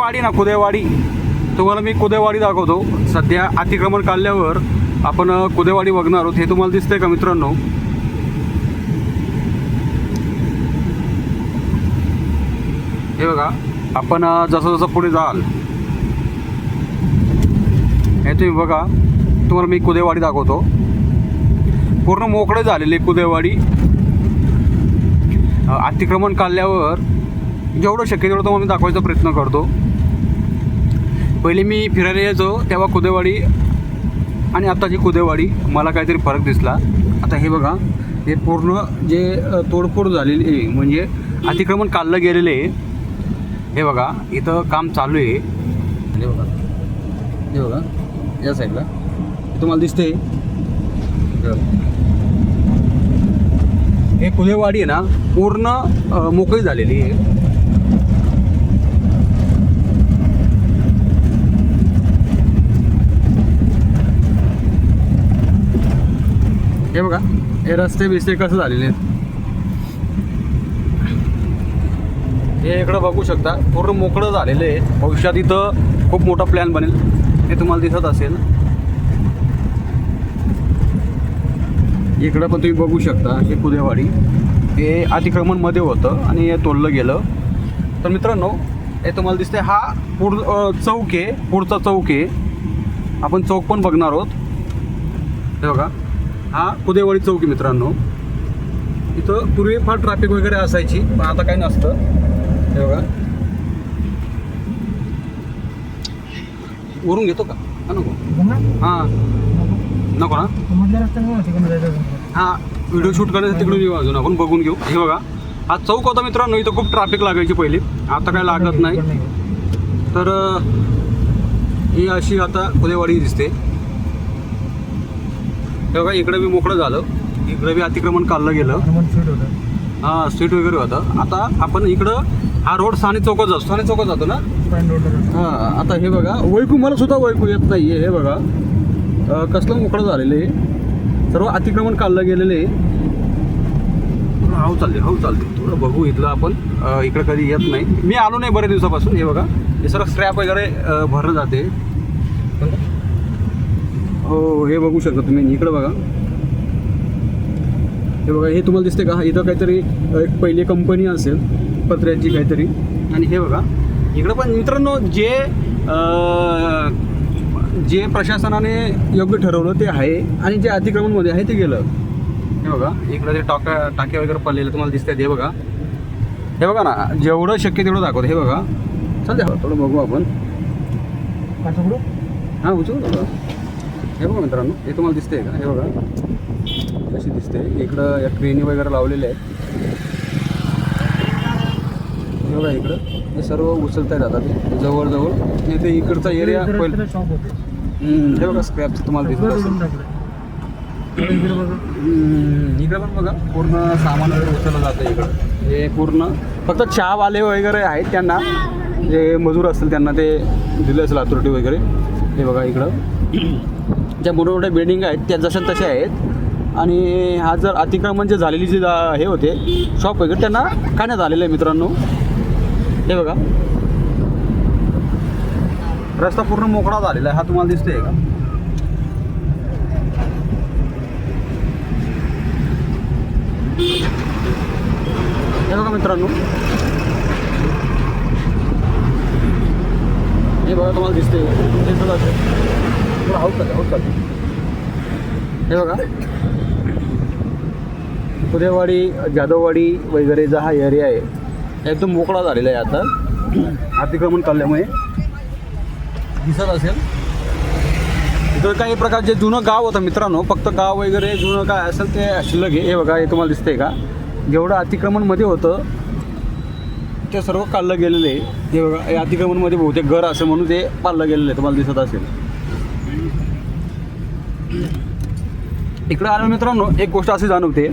वाडी ना कुदेवाडी. तुम्हाला मी कुदेवाडी दाखवतो. सध्या अतिक्रमण काढल्यावर आपण कुदेवाडी बघणार आहोत. हे तुम्हाला दिसतंय का मित्रांनो? हे बघा आपण जसं जसं पुढे जाल हे तुम्ही बघा. तुम्हाला मी कुदेवाडी दाखवतो. पूर्ण मोकळे झालेले कुदेवाडी. अतिक्रमण काढल्यावर जेवढं शक्य तेवढं तो मी दाखवायचा प्रयत्न करतो. पहिले मी फिरायला यायचो तेव्हा कुदेवाडी आणि आत्ताची कुदेवाडी मला काहीतरी फरक दिसला. आता हे बघा हे पूर्ण जे तोडफोड झालेली आहे म्हणजे अतिक्रमण काढलं गेलेलं आहे. हे बघा इथं काम चालू आहे. हे बघा हे बघा या साईडला. तुम्हाला दिसते हे हे कुदेवाडी आहे ना पूर्ण मोकळी झालेली आहे. हे बघा हे रस्ते बिस्ते कसं झालेले आहेत? हे इकडं बघू शकता पूर्ण मोकळं झालेलं आहे. भविष्यात इथं खूप मोठा प्लॅन बनेल. हे तुम्हाला दिसत असेल. इकडं पण तुम्ही बघू शकता हे कुदेवाडी. हे अतिक्रमणमध्ये होतं आणि हे तोडलं गेलं. तर मित्रांनो हे तुम्हाला दिसते हा पुढ चौक आहे पुढचा चौक आहे. आपण चौक पण बघणार आहोत. हे बघा. हा कुदेवाडी चौक आहे मित्रांनो. इथं पूर्वी फार ट्रॅफिक वगैरे असायची पण आता काही नसतं. हे बघा. वरून घेतो का? हा नको. हां. नको ना हा व्हिडिओ शूट करायचं तिकडून येऊ अजून. आपण बघून घेऊ. हे बघा. हा चौक होता मित्रांनो. इथं खूप ट्रॅफिक लागायची पहिले. आता काय लागत नाही. तर ही अशी आता उदयवाडी दिसते. हे बघा इकडे बी मोकळं झालं. इकडे बी अतिक्रमण काढलं गेलं. हा स्ट्रीट वगैरे होतं. आता आपण इकडं हा रोड साने चौकात जातो. साने चौकात जातो ना? हा आता हे बघा वैकू मला सुद्धा वैकू येत नाही हे बघा. कसलं मोकळं झालेलं आहे. सर्व अतिक्रमण काढलं गेलेलं आहे. हाऊ चालले हाऊ चालते थोडं बघू इथलं आपण. इकडं कधी येत नाही. मी आलो नाही बऱ्याच दिवसापासून हे बघा. हे सर्व स्क्रॅप वगैरे अं, भरणं जाते. हो हे बघू शकता तुम्ही इकडं बघा. हे बघा हे तुम्हाला दिसते का? इथं काहीतरी एक पहिली कंपनी असेल पत्र्याची काहीतरी. आणि हे बघा इकडं पण मित्रांनो जे जे प्रशासनाने योग्य ठरवलं ते आहे आणि जे अतिक्रमणमध्ये आहे ते गेलं. हे बघा इकडं ते टाका टाके वगैरे पडलेले तुम्हाला दिसतात हे बघा. हे बघा ना जेवढं शक्य तेवढं दाखवतं. हे बघा. चालते थोडं बघू आपण. हां उचलू हे बघा मित्रांनो हे तुम्हाला दिसते का? हे बघा. कशी दिसते इकडं या ट्रेनी वगैरे लावलेल्या आहेत. हे बघा इकडं. हे सर्व उचलता राहतात जवळजवळ. आणि ते इकडचा एरिया पहिलं. हे बघा स्क्रॅपचं तुम्हाला दिसत इकडे पण बघा. पूर्ण सामान वगैरे उचललं जातं इकडं. हे पूर्ण. फक्त चहावाले वगैरे आहेत त्यांना. जे मजूर असतील त्यांना ते दिले असेल अथॉरिटी वगैरे. हे बघा इकडं. ज्या मोठमोठ्या बिल्डिंग आहेत त्या जशा तशा आहेत. आणि हा जर अतिक्रमण जे झालेली जे जा- हे होते शॉप वगैरे त्यांना काढण्यात आलेलं आहे मित्रांनो. हे बघा. रस्ता पूर्ण मोकळा झालेला आहे. हा तुम्हाला दिसतोय का? हे बघा मित्रांनो हे बघा तुम्हाला दिसते हे सुद्धा असेल. थोडं हळू चालते हळू चालते हे बघा. उदयवाडी जाधववाडी वगैरे जो हा एरिया आहे एकदम मोकळा झालेला आहे आता. अतिक्रमण काढल्यामुळे दिसत असेल. इथं काही प्रकारचे जुनं गाव होतं मित्रांनो. फक्त गाव वगैरे जुनं काय असेल ते शिल्लक आहे. हे बघा हे तुम्हाला दिसतंय का? जेवढं अतिक्रमणमध्ये होतं ते सर्व काढलं गेलेलं आहे. हे बघा अतिक्रमणमध्ये बहुतेक घर असं म्हणून ते पाडलं गेलेलं आहे. तुम्हाला दिसत असेल. इकडं आलं मित्रांनो एक गोष्ट अशी जाणवते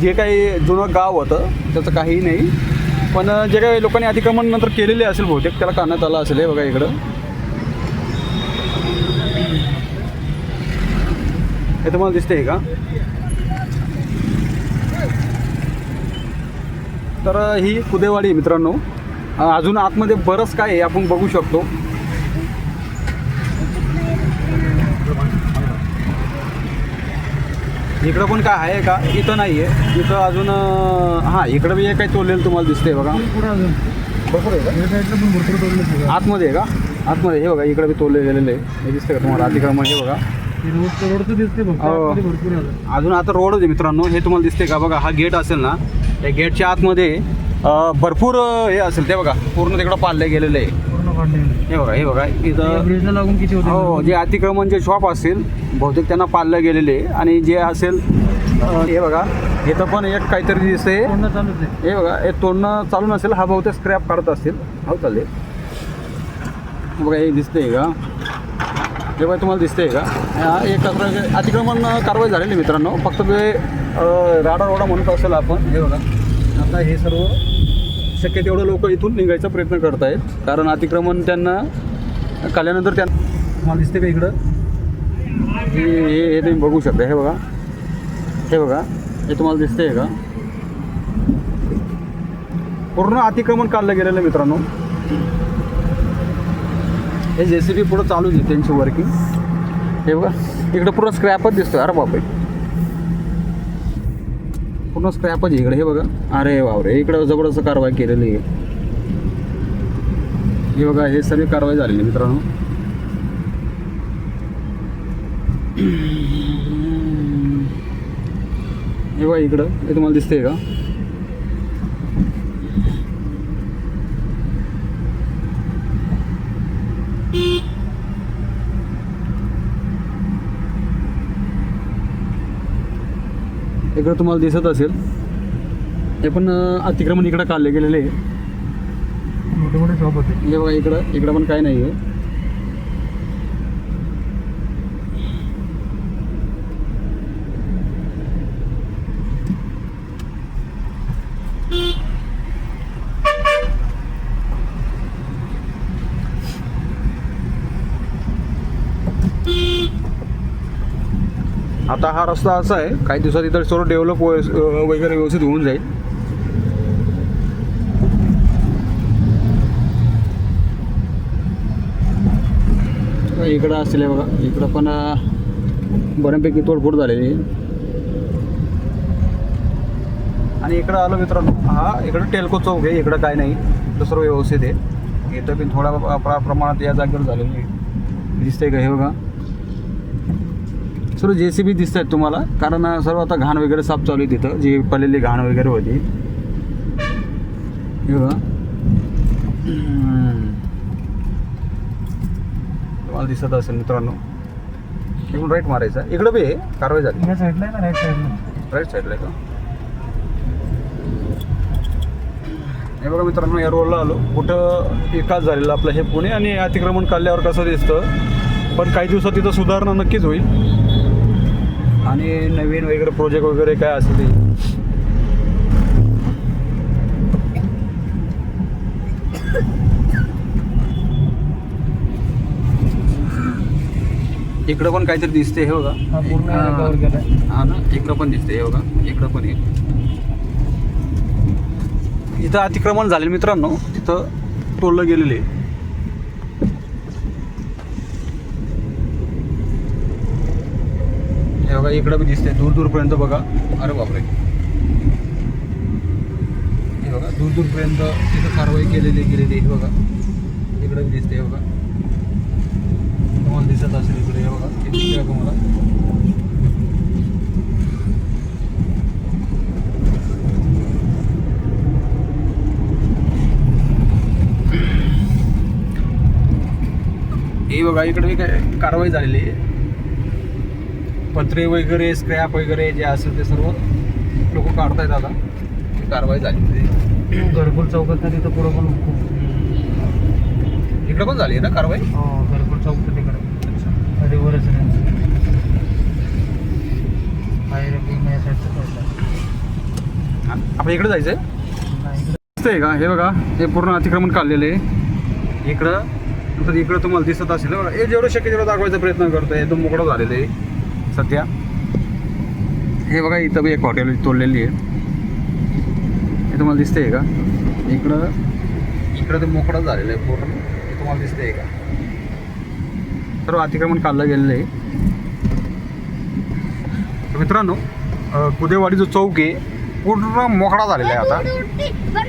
जे काही जुनं गाव होतं त्याचं काहीही नाही पण जे काही लोकांनी अतिक्रमण नंतर केलेले असेल बहुतेक त्याला काढण्यात आलं असेल हे बघा इकडं. हे तुम्हाला दिसते का? तर ही कुदेवाडी आहे मित्रांनो. अजून आतमध्ये बरंच काय आहे आपण बघू शकतो. इकडं पण काय आहे का? इथं नाही आहे. इथं अजून हां इकडं बी एक काही तोडलेलं तुम्हाला दिसतंय बघा. भरपूर आहे का? आतमध्ये आहे का? आतमध्ये हे बघा इकडे बी तोडले गेलेले आहे. हे दिसतंय का तुम्हाला? अतिक्रमण हे बघा. रोडचं हो. अजून. आता रोड आहे मित्रांनो. हे तुम्हाला दिसते का? बघा हा गेट असेल ना त्या गेटच्या आतमध्ये भरपूर हे असेल ते बघा. पूर्ण तिकडं पाडले गेलेले आहे. हे बघा हे बघा. इथं लागून किती होते? हो जे अतिक्रमण जे शॉप असतील बहुतेक त्यांना पाळलं गेलेले आणि जे असेल हे बघा इथं पण एक काहीतरी दिसते हे बघा हे तोडणं चालू नसेल हा बहुतेक स्क्रॅप काढत असतील हो चालेल. बघा हे दिसतंय का? हे बघा तुम्हाला दिसतंय का? हा एक अतिक्रमण कारवाई झालेली मित्रांनो. फक्त ते राडा रोडा म्हणत असेल आपण. हे बघा. आता हे सर्व शक्य तेवढं लोक इथून निघायचा प्रयत्न करत आहेत कारण अतिक्रमण त्यांना काल्यानंतर त्यांना मला दिसते का इकडं? हे हे हे तुम्ही बघू शकता. हे बघा. हे बघा. हे तुम्हाला दिसते का? पूर्ण अतिक्रमण काढलं गेलेलं आहे मित्रांनो. हे जे सी बी पुढं चालू आहे त्यांची वर्किंग हे बघा. इकडं पूर्ण स्क्रॅपच दिसतोय. अरे बापरे. पूर्ण स्क्रॅपच इकडे हे बघा. अरे वावरे इकडं जबरदस्त कारवाई केलेली आहे. हे बघा हे सगळी कारवाई झालेली मित्रांनो. हे बघा इकडं हे तुम्हाला दिसतंय का? इकडं तुम्हाला दिसत असेल. हे पण अतिक्रमण इकडं काढले गेलेले आहे. मोठे मोठे शॉप होते. हे बघा इकडं इकडं पण काय नाही आहे आता हा रस्ता असा आहे काही दिवसात इथं सर्व डेव्हलप वगैरे व्यवस्थित होऊन जाईल. इकडं असतील हे बघा. इकडं पण बऱ्यापैकी तोडफोड झालेली आहे. आणि इकडं आलो मित्रांनो हा इकडं टेल्को चौक आहे इकडं काय नाही. इकडं सर्व व्यवस्थित आहे. इथं पण थोड्या प्र- प्र- प्रमाणात या जागेवर झालेली आहे. दिसतंय का हे बघा? सर्व जे सी बी दिसत आहेत तुम्हाला. कारण सर्व आता घाण वगैरे साफ चालू आहे तिथं. जी पडलेली घाण वगैरे होती. तुम्हाला दिसत असेल मित्रांनो. इकडून राईट मारायचा. इकडं बी आहे. कारवाई झाली. या साईडला आहे ना? राईट साईडला राईट साईडला आहे का? हे बघा मित्रांनो या रोडला आलो. कुठं विकास झालेला आपलं हे पुणे आणि अतिक्रमण काढल्यावर कसं दिसतं? पण काही दिवसात तिथं सुधारणा नक्कीच होईल. आणि नवीन वगैरे प्रोजेक्ट वगैरे काय असेल ते? इकडं पण काहीतरी दिसते हे बघा. हा ना इकडं पण दिसते हे बघा. इकडं पण इथं अतिक्रमण झाले मित्रांनो तिथं तोडलं गेलेले. बघा इकडं बी दिसते दूर दूरपर्यंत बघा. अरे बापरे. हे बघा दूर दूरपर्यंत तिथं कारवाई केलेली गेलेली हे बघा. इकडं बी दिसते हे बघा. तुम्हाला दिसत असेल इकडे हे बघा. हे का तुम्हाला? हे बघा इकडे काय कारवाई झालेली आहे. पत्रे वगैरे स्क्रॅप वगैरे जे असेल ते सर्व लोक काढतायत आता. ही कारवाई आहे घरकुल चौकात तिथं पुढं पण खूप. इकडे पण झाली आहे ना कारवाई? हो घरकुल चौक तिकडे. अरे वरच आपण इकडे जायचंय दिसतंय का? हे बघा हे पूर्ण अतिक्रमण काढलेलं आहे. इकडं नंतर इकडं तुम्हाला दिसत असेल. हे बघा हे जेवढं शक्य तेवढं दाखवायचा प्रयत्न करतोय. एकदम मोकळं झालेलं आहे. सध्या. हे बघा इथं बी एक हॉटेल तोडलेली आहे. हे तुम्हाला दिसतंय का? इकडं इकडं ते मोकळं झालेलं आहे पूर्ण. हे तुम्हाला आहे का? सर्व अतिक्रमण काढलं गेलेलं आहे. तर मित्रांनो कुदेवाडी जो चौक आहे. पूर्ण मोकळा झालेला आहे आता.